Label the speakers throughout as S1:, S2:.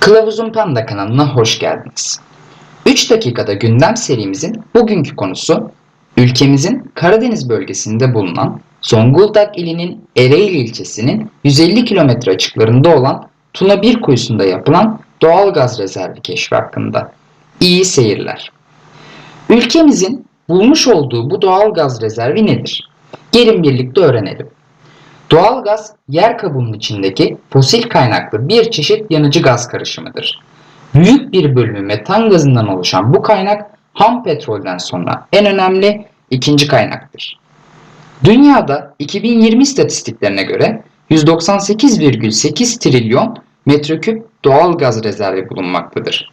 S1: Kılavuzun Panda kanalına hoş geldiniz. 3 dakikada gündem serimizin bugünkü konusu ülkemizin Karadeniz bölgesinde bulunan Zonguldak ilinin Ereğli ilçesinin 150 kilometre açıklarında olan Tuna Bir kuyusunda yapılan doğal gaz rezervi keşfi hakkında. İyi seyirler. Ülkemizin bulmuş olduğu bu doğal gaz rezervi nedir? Gelin birlikte öğrenelim. Doğalgaz yer kabuğunun içindeki fosil kaynaklı bir çeşit yanıcı gaz karışımıdır. Büyük bir bölümü metan gazından oluşan bu kaynak ham petrolden sonra en önemli ikinci kaynaktır. Dünyada 2020 istatistiklerine göre 198,8 trilyon metreküp doğal gaz rezervi bulunmaktadır.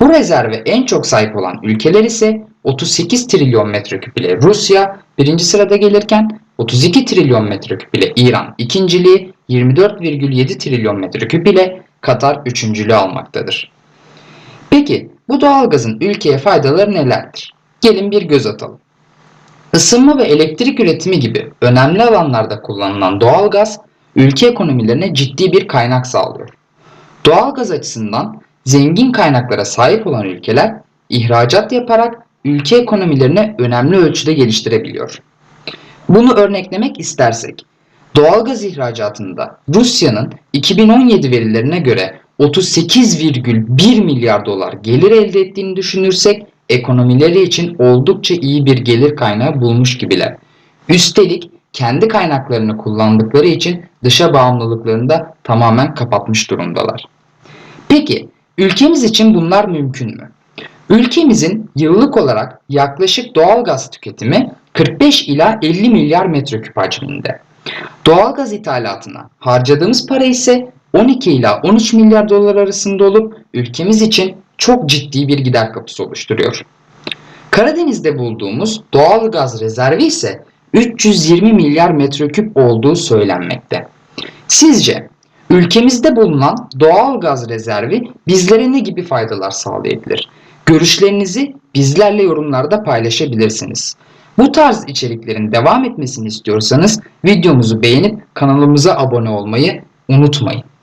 S1: Bu rezerve en çok sahip olan ülkeler ise 38 trilyon metreküp ile Rusya birinci sırada gelirken 32 trilyon metreküp ile İran ikinciliği 24,7 trilyon metreküp ile Katar üçüncülüğü almaktadır. Peki bu doğalgazın ülkeye faydaları nelerdir? Gelin bir göz atalım. Isınma ve elektrik üretimi gibi önemli alanlarda kullanılan doğalgaz ülke ekonomilerine ciddi bir kaynak sağlıyor. Doğalgaz açısından zengin kaynaklara sahip olan ülkeler ihracat yaparak ülke ekonomilerini önemli ölçüde geliştirebiliyor. Bunu örneklemek istersek, doğalgaz ihracatında Rusya'nın 2017 verilerine göre 38,1 milyar dolar gelir elde ettiğini düşünürsek ekonomileri için oldukça iyi bir gelir kaynağı bulmuş gibiler. Üstelik kendi kaynaklarını kullandıkları için dışa bağımlılıklarını da tamamen kapatmış durumdalar. Peki ülkemiz için bunlar mümkün mü? Ülkemizin yıllık olarak yaklaşık doğal gaz tüketimi 45 ila 50 milyar metreküp hacminde. Doğalgaz ithalatına harcadığımız para ise 12 ila 13 milyar dolar arasında olup ülkemiz için çok ciddi bir gider kapısı oluşturuyor. Karadeniz'de bulduğumuz doğal gaz rezervi ise 320 milyar metreküp olduğu söylenmekte. Sizce ülkemizde bulunan doğal gaz rezervi bizlere ne gibi faydalar sağlayabilir? Görüşlerinizi bizlerle yorumlarda paylaşabilirsiniz. Bu tarz içeriklerin devam etmesini istiyorsanız videomuzu beğenip kanalımıza abone olmayı unutmayın.